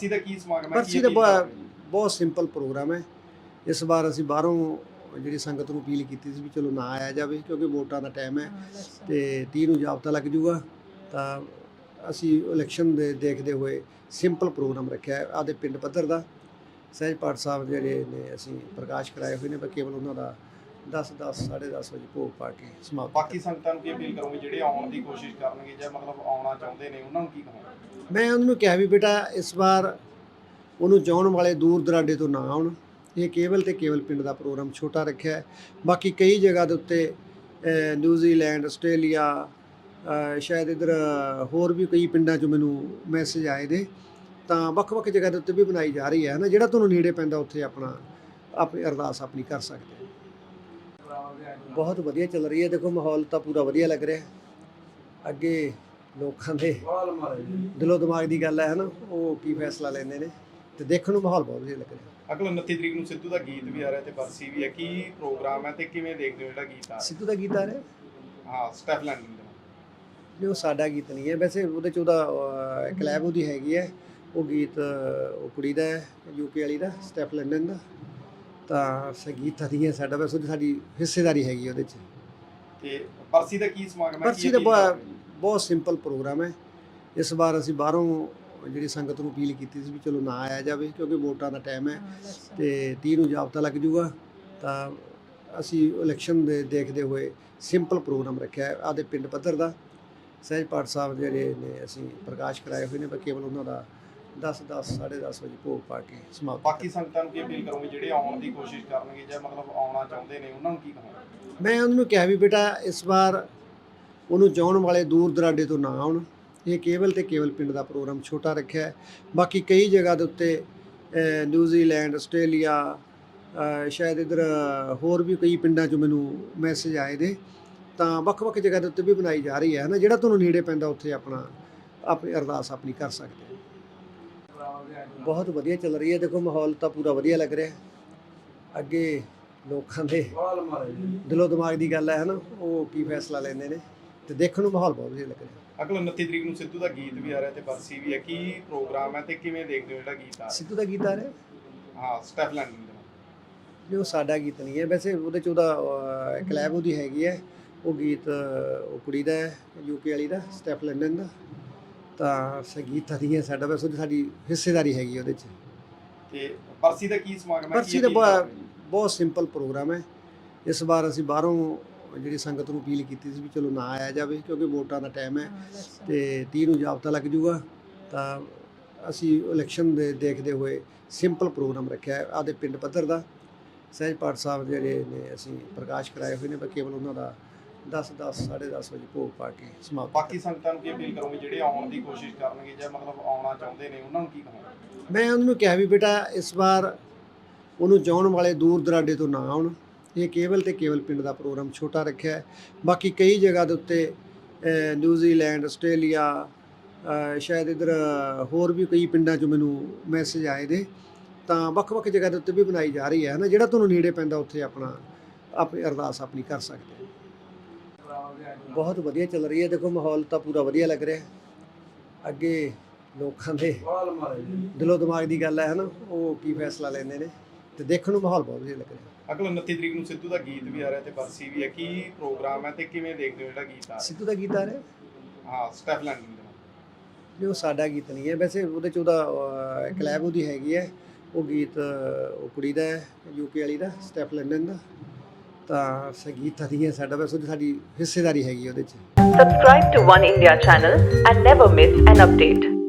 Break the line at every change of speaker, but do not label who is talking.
ਬਰਸੀ ਦਾ ਕੀ ਸਮਾਗਮ ਹੈ
ਬਰਸੀ ਦਾ ਬਹੁਤ ਸਿੰਪਲ ਪ੍ਰੋਗਰਾਮ ਹੈ। ਇਸ ਵਾਰ ਅਸੀਂ ਬਾਹਰੋਂ ਜਿਹੜੀ ਸੰਗਤ ਨੂੰ ਅਪੀਲ ਕੀਤੀ ਸੀ ਵੀ ਚਲੋ ਨਾ ਆਇਆ ਜਾਵੇ ਕਿਉਂਕਿ ਵੋਟਾਂ ਦਾ ਟਾਈਮ ਹੈ ਤੇ 30 ਨੂੰ ਜਾਬਤਾ ਲੱਗ ਜੂਗਾ। ਤਾਂ ਅਸੀਂ ਇਲੈਕਸ਼ਨ ਦੇ ਦੇਖਦੇ ਹੋਏ ਸਿੰਪਲ ਪ੍ਰੋਗਰਾਮ ਰੱਖਿਆ ਹੈ। ਆਪਦੇ ਪਿੰਡ ਪੱਧਰ ਦਾ ਸਹਿਜ ਪਾਠ ਸਾਹਿਬ ਜਿਹੜੇ ਨੇ ਅਸੀਂ ਪ੍ਰਕਾਸ਼ ਕਰਾਏ ਹੋਏ ਨੇ ਪਰ ਕੇਵਲ ਉਹਨਾਂ ਦਾ 10 10 10:30 ਵਜੇ ਭੋਗ ਪਾ ਕੇ ਸਮਾਪਤ
ਬਾਕੀ ਸੰਗਤਾਂ ਨੂੰ ਕੀ ਅਪੀਲ ਕਰੋਗੇ ਜਿਹੜੇ ਆਉਣ ਦੀ ਕੋਸ਼ਿਸ਼ ਕਰਨਗੇ ਜਾਂ ਮਤਲਬ ਆਉਣਾ ਚਾਹੁੰਦੇ ਨੇ ਉਹਨਾਂ ਨੂੰ ਕੀ ਕਹੋਗੇ?
ਮੈਂ ਉਹਨਾਂ ਨੂੰ ਕਿਹਾ ਵੀ ਬੇਟਾ ਇਸ ਵਾਰ ਉਹਨੂੰ ਚਾਹਣ ਵਾਲੇ ਦੂਰ ਦਰਾਡੇ ਤੋਂ ਨਾ ਆਉਣ। ਇਹ ਕੇਵਲ ਤੇ ਕੇਵਲ ਪਿੰਡ ਦਾ ਪ੍ਰੋਗਰਾਮ ਛੋਟਾ ਰੱਖਿਆ ਹੈ। ਬਾਕੀ ਕਈ ਜਗ੍ਹਾ ਦੇ ਉੱਤੇ ਨਿਊਜ਼ੀਲੈਂਡ ਆਸਟ੍ਰੇਲੀਆ ਸ਼ਾਇਦ ਇਧਰ ਹੋਰ ਵੀ ਕਈ ਪਿੰਡਾਂ 'ਚੋਂ ਮੈਨੂੰ ਮੈਸੇਜ ਆਏ ਨੇ। ਤਾਂ ਵੱਖ-ਵੱਖ ਜਗ੍ਹਾ ਦੇ ਉੱਤੇ ਵੀ ਬਣਾਈ ਜਾ ਰਹੀ ਹੈ ਨਾ ਜਿਹੜਾ ਤੁਹਾਨੂੰ ਨੇੜੇ ਪੈਂਦਾ ਉੱਥੇ ਆਪਣਾ ਆਪਣੀ ਅਰਦਾਸ ਆਪਣੀ ਕਰ ਸਕਦੇ ਬਹੁਤ ਵਧੀਆ ਚੱਲ ਰਹੀ ਹੈ। ਦੇਖੋ ਮਾਹੌਲ ਤਾਂ ਪੂਰਾ ਵਧੀਆ ਲੱਗ ਰਿਹਾ ਅੱਗੇ ਲੋਕਾਂ ਦੇ ਦਿਲੋਂ ਦਿਮਾਗ ਦੀ ਗੱਲ ਹੈ ਹਨਾ ਉਹ ਕੀ ਫੈਸਲਾ ਲੈਂਦੇ ਨੇ ਤੇ ਦੇਖਣ ਨੂੰ ਮਾਹੌਲ ਬਹੁਤ ਵਧੀਆ ਲੱਗ ਰਿਹਾ
ਅਗਲ 29 ਤਰੀਕ ਨੂੰ ਸਿੱਧੂ ਦਾ ਗੀਤ ਵੀ ਆ ਰਿਹਾ ਤੇ ਬਰਸੀ ਵੀ ਹੈ। ਕੀ ਪ੍ਰੋਗਰਾਮ ਹੈ ਤੇ ਕਿਵੇਂ ਦੇਖਦੇ ਹੋ ਜਿਹੜਾ ਗੀਤ ਆ
ਸਿੱਧੂ ਦਾ ਗੀਤ ਆ ਰਿਹਾ?
ਹਾਂ ਸਟੈਪ ਲੈਂਡਿੰਗ ਦਾ।
ਉਹ ਸਾਡਾ ਗੀਤ ਨਹੀਂ ਹੈ। ਵੈਸੇ ਉਹਦੇ ਚ ਉਹਦਾ ਕਲੈਬ ਉਹਦੀ ਹੈਗੀ ਹੈ। ਉਹ ਗੀਤ ਉਹ ਕੁੜੀ ਦਾ ਹੈ ਯੂਕੇ ਵਾਲੀ ਦਾ ਸਟੈਪ ਲੰਡਨ ਦਾ। ਤਾਂ ਸੰਗੀਤ ਨਹੀਂ ਹੈ ਸਾਡਾ ਵੈਸੇ ਉਹਦੀ ਸਾਡੀ ਹਿੱਸੇਦਾਰੀ ਹੈਗੀ ਉਹਦੇ ਚ।
ਤੇ ਬਰਸੀ ਦਾ ਕੀ ਸਮਾਗਮ ਹੈ?
ਬਰਸੀ ਦਾ ਬਹੁਤ ਸਿੰਪਲ ਪ੍ਰੋਗਰਾਮ ਹੈ। ਇਸ ਵਾਰ ਅਸੀਂ ਬਾਹਰੋਂ ਜਿਹੜੀ ਸੰਗਤ ਨੂੰ ਅਪੀਲ ਕੀਤੀ ਸੀ ਵੀ ਚਲੋ ਨਾ ਆਇਆ ਜਾਵੇ ਕਿਉਂਕਿ ਵੋਟਾਂ ਦਾ ਟਾਈਮ ਹੈ ਤੇ 30 ਨੂੰ ਜਾਬਤਾ ਲੱਗ ਜੂਗਾ। ਤਾਂ ਅਸੀਂ ਇਲੈਕਸ਼ਨ ਦੇ ਦੇਖਦੇ ਹੋਏ ਸਿੰਪਲ ਪ੍ਰੋਗਰਾਮ ਰੱਖਿਆ ਹੈ। ਆਪਦੇ ਪਿੰਡ ਪੱਧਰ ਦਾ। ਸਹਿਜ ਪਾਠ ਸਾਹਿਬ ਜਿਹੜੇ ਨੇ ਅਸੀਂ ਪ੍ਰਕਾਸ਼ ਕਰਾਏ ਹੋਏ ਨੇ ਪਰ ਕੇਵਲ ਉਹਨਾਂ ਦਾ 10 10 10:30 ਵਜੇ ਭੋਗ ਪਾ ਕੇ ਸਮਾਪਤ
ਬਾਕੀ ਸੰਗਤਾਂ ਨੂੰ ਕੀ ਅਪੀਲ ਕਰੋਗੇ? ਜਿਹੜੇ ਆਉਣ ਦੀ ਕੋਸ਼ਿਸ਼ ਕਰਨਗੇ ਜਾਂ ਮਤਲਬ ਆਉਣਾ ਚਾਹੁੰਦੇ ਨੇ ਉਹਨਾਂ ਨੂੰ ਕੀ ਕਹੋਗੇ?
ਮੈਂ ਉਹਨਾਂ ਨੂੰ ਕਿਹਾ ਵੀ ਬੇਟਾ ਇਸ ਵਾਰ ਉਹਨੂੰ ਚਾਹਣ ਵਾਲੇ ਦੂਰ ਦਰਾਡੇ ਤੋਂ ਨਾ ਆਉਣ। ਇਹ ਕੇਵਲ ਤੇ ਕੇਵਲ ਪਿੰਡ ਦਾ ਪ੍ਰੋਗਰਾਮ ਛੋਟਾ ਰੱਖਿਆ ਹੈ। ਬਾਕੀ ਕਈ ਜਗ੍ਹਾ ਦੇ ਉੱਤੇ ਨਿਊਜ਼ੀਲੈਂਡ ਆਸਟ੍ਰੇਲੀਆ ਸ਼ਾਇਦ ਇਧਰ ਹੋਰ ਵੀ ਕਈ ਪਿੰਡਾਂ 'ਚੋਂ ਮੈਨੂੰ ਮੈਸੇਜ ਆਏ ਨੇ। ਤਾਂ ਵੱਖ-ਵੱਖ ਜਗ੍ਹਾ ਦੇ ਉੱਤੇ ਵੀ ਬਣਾਈ ਜਾ ਰਹੀ ਹੈ ਨਾ ਜਿਹੜਾ ਤੁਹਾਨੂੰ ਨੇੜੇ ਪੈਂਦਾ ਉੱਥੇ ਆਪਣਾ ਆਪਣੀ ਅਰਦਾਸ ਆਪਣੀ ਕਰ ਸਕਦੇ ਬਹੁਤ ਵਧੀਆ ਚੱਲ ਰਹੀ ਹੈ। ਦੇਖੋ ਮਾਹੌਲ ਤਾਂ ਪੂਰਾ ਵਧੀਆ ਲੱਗ ਰਿਹਾ। ਅੱਗੇ ਲੋਕਾਂ ਦੇ ਦਿਲੋਂ ਦਿਮਾਗ ਦੀ ਗੱਲ ਹੈ ਹਨਾ ਉਹ ਕੀ ਫੈਸਲਾ ਲੈਂਦੇ ਨੇ ਤੇ ਦੇਖਣ ਨੂੰ ਮਾਹੌਲ ਬਹੁਤ ਵਧੀਆ ਲੱਗ ਰਿਹਾ।
ਅਗਲ 29 ਤਰੀਕ ਨੂੰ ਸਿੱਧੂ ਦਾ ਗੀਤ ਵੀ ਆ ਰਿਹਾ ਤੇ ਬਰਸੀ ਵੀ ਹੈ ਕੀ ਪ੍ਰੋਗਰਾਮ ਹੈ ਤੇ ਕਿਵੇਂ ਦੇਖਦੇ ਹੋ ਜਿਹੜਾ ਗੀਤ ਆ
ਸਿੱਧੂ ਦਾ ਗੀਤ ਆ ਰਿਹਾ?
ਹਾਂ ਸਟੈਪ
ਨਹੀਂ ਉਹ ਸਾਡਾ ਗੀਤ ਨਹੀਂ ਹੈ। ਵੈਸੇ ਉਹਦੇ ਚ ਉਹਦਾ ਕਲੈਬ ਉਹਦੀ ਹੈਗੀ ਹੈ। ਉਹ ਗੀਤ ਉਹ ਕੁੜੀ ਦਾ ਹੈ ਯੂਕੇ ਵਾਲੀ ਦਾ ਸਟੈਪ ਲੰਡਨ ਦਾ। ਤਾਂ ਸੰਗੀਤ ਹੈ ਸਾਡਾ ਵੈਸੇ ਉਹਦੀ ਸਾਡੀ ਹਿੱਸੇਦਾਰੀ ਹੈਗੀ ਉਹਦੇ ਚ।
ਤੇ ਬਰਸੀ ਦਾ ਕੀ ਸਮਾਗਮ ਹੈ?
ਬਰਸੀ ਦਾ ਬ- ਬਹੁਤ ਸਿੰਪਲ ਪ੍ਰੋਗਰਾਮ ਹੈ। ਇਸ ਵਾਰ ਅਸੀਂ ਬਾਹਰੋਂ ਜਿਹੜੀ ਸੰਗਤ ਨੂੰ ਅਪੀਲ ਕੀਤੀ ਸੀ ਵੀ ਚਲੋ ਨਾ ਆਇਆ ਜਾਵੇ ਕਿਉਂਕਿ ਵੋਟਾਂ ਦਾ ਟਾਈਮ ਹੈ ਤੇ 30 ਨੂੰ ਜਾਬਤਾ ਲੱਗ ਜੂਗਾ। ਤਾਂ ਅਸੀਂ ਇਲੈਕਸ਼ਨ ਦੇ ਦੇਖਦੇ ਹੋਏ ਸਿੰਪਲ ਪ੍ਰੋਗਰਾਮ ਰੱਖਿਆ ਹੈ ਆਪਦੇ ਪਿੰਡ ਪੱਧਰ ਦਾ। ਸਹਿਜ ਪਾਠ ਸਾਹਿਬ ਜਿਹੜੇ ਨੇ ਅਸੀਂ ਪ੍ਰਕਾਸ਼ ਕਰਾਏ ਹੋਏ ਨੇ ਪਰ ਕੇਵਲ ਉਹਨਾਂ ਦਾ 10 10 10:30 ਵਜੇ ਭੋਗ ਪਾ ਕੇ ਸਮਾਪਤ
ਬਾਕੀ ਸੰਗਤਾਂ ਨੂੰ ਕੀ ਅਪੀਲ ਕਰੋਗੇ? ਜਿਹੜੇ ਆਉਣ ਦੀ ਕੋਸ਼ਿਸ਼ ਕਰਨਗੇ ਜਾਂ ਮਤਲਬ ਆਉਣਾ ਚਾਹੁੰਦੇ ਨੇ ਉਹਨਾਂ ਨੂੰ ਕੀ ਕਹੋਗੇ?
ਮੈਂ ਉਹਨਾਂ ਨੂੰ ਕਿਹਾ ਵੀ ਬੇਟਾ ਇਸ ਵਾਰ ਉਹਨੂੰ ਚਾਹਣ ਵਾਲੇ ਦੂਰ ਦਰਾਡੇ ਤੋਂ ਨਾ ਆਉਣ। ਇਹ ਕੇਵਲ ਤੇ ਕੇਵਲ ਪਿੰਡ ਦਾ ਪ੍ਰੋਗਰਾਮ ਛੋਟਾ ਰੱਖਿਆ ਹੈ। ਬਾਕੀ ਕਈ ਜਗ੍ਹਾ ਦੇ ਉੱਤੇ ਨਿਊਜ਼ੀਲੈਂਡ ਆਸਟ੍ਰੇਲੀਆ ਸ਼ਾਇਦ ਇਧਰ ਹੋਰ ਵੀ ਕਈ ਪਿੰਡਾਂ 'ਚੋਂ ਮੈਨੂੰ ਮੈਸੇਜ ਆਏ ਨੇ। ਤਾਂ ਵੱਖ-ਵੱਖ ਜਗ੍ਹਾ ਦੇ ਉੱਤੇ ਵੀ ਬਣਾਈ ਜਾ ਰਹੀ ਹੈ ਨਾ? ਜਿਹੜਾ ਤੁਹਾਨੂੰ ਨੇੜੇ ਪੈਂਦਾ ਉੱਥੇ ਆਪਣਾ ਆਪਣੀ ਅਰਦਾਸ ਆਪਣੀ ਕਰ ਸਕਦੇ ਬਹੁਤ ਵਧੀਆ ਚੱਲ ਰਹੀ ਹੈ। ਦੇਖੋ ਮਾਹੌਲ ਤਾਂ ਪੂਰਾ ਵਧੀਆ ਲੱਗ ਰਿਹਾ ਅੱਗੇ ਲੋਕਾਂ ਦੇ ਦਿਲੋਂ ਦਿਮਾਗ ਦੀ ਗੱਲ ਹੈ ਹਨਾ ਉਹ ਕੀ ਫੈਸਲਾ ਲੈਂਦੇ ਨੇ ਤੇ ਦੇਖਣ ਨੂੰ ਮਾਹੌਲ ਬਹੁਤ ਵਧੀਆ ਲੱਗ ਰਿਹਾ
ਅਗਲ 29 ਤਰੀਕ ਨੂੰ ਸਿੱਧੂ ਦਾ ਗੀਤ ਵੀ ਆ ਰਿਹਾ ਤੇ ਬਰਸੀ ਵੀ ਹੈ। ਕੀ ਪ੍ਰੋਗਰਾਮ ਹੈ ਤੇ ਕਿਵੇਂ ਦੇਖਦੇ ਹੋ ਜਿਹੜਾ ਗੀਤ ਆ
ਸਿੱਧੂ ਦਾ ਗੀਤ ਆ ਰਿਹਾ?
ਹਾਂ ਸਟੈਪ ਲੈਂਡਿੰਗ ਦਾ
ਨਹੀਂ ਉਹ ਸਾਡਾ ਗੀਤ ਨਹੀਂ ਹੈ। ਵੈਸੇ ਉਹਦੇ ਚ ਉਹਦਾ ਕਲੈਬ ਉਹਦੀ ਹੈਗੀ ਹੈ। ਉਹ ਗੀਤ ਉਹ ਕੁੜੀ ਦਾ ਹੈ ਯੂਕੇ ਵਾਲੀ ਦਾ ਸਟੈਪ ਲੰਡਨ ਦਾ। ਤਾਂ ਸੰਗੀਤ ਨਹੀਂ ਹੈ ਸਾਡਾ ਵੈਸੇ ਉਹਦੀ ਸਾਡੀ ਹਿੱਸੇਦਾਰੀ ਹੈਗੀ ਉਹਦੇ ਚ
Subscribe to One India channel and never miss an update.